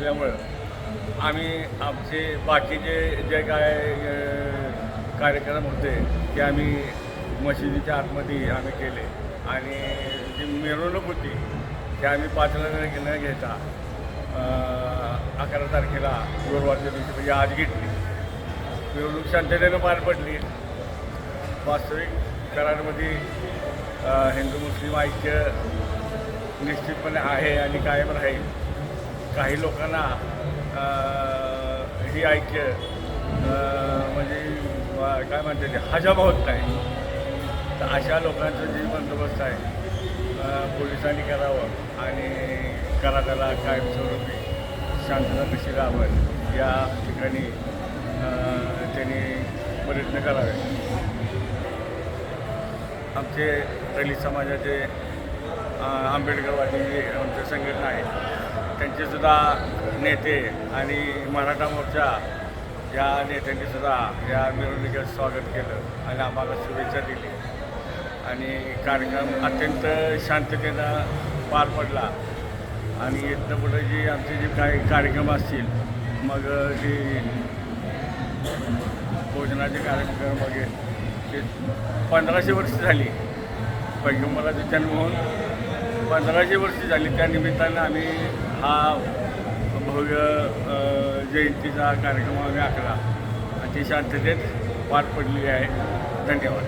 असल्यामुळं आम्ही आमचे बाकीचे जे काय कार्यक्रम होते ते आम्ही मशिदीच्या आतमध्ये आम्ही केले. आणि जी मिरवणूक होती ते आम्ही पाचला न घेता अकरा तारखेला गुरुवारच्या दिवशी म्हणजे आज घेतली. मिरवणूक शांततेनं पार पडली. वास्तविक करारमध्ये हिंदू मुस्लिम ऐक्य निश्चितपणे आहे आणि कायम राहील. काही लोकांना ही ऐक्य म्हणजे काय म्हणते ते हजम होत नाही. तर अशा लोकांचं जे बंदोबस्त आहे पोलिसांनी करावं आणि कराडाला कायमस्वरूपी शांतता कशी राहावं या ठिकाणी त्यांनी प्रयत्न करावे. आमचे दलित समाजाचे आंबेडकरवादी जे आमच्या संघटना आहेत. त्यांचेसुद्धा नेते आणि मराठा मोर्चा या नेत्यांनीसुद्धा या मिरवणुकीत स्वागत केलं आणि आम्हाला शुभेच्छा दिली. आणि कार्यक्रम अत्यंत शांततेनं पार पडला. आणि इथनं पुढे जे आमचे जे काही कार्यक्रम असतील मग जे भोजनाचे कार्यक्रम वगैरे ते पंधराशे वर्ष झाली. पैगंबराचा जन्म होऊन पंधराशे वर्ष झाली. त्या निमित्तानं आम्ही हा भव्य जयंतीचा कार्यक्रम आम्ही आखला. अतिशय शांततेत पार पडली आहे. धन्यवाद.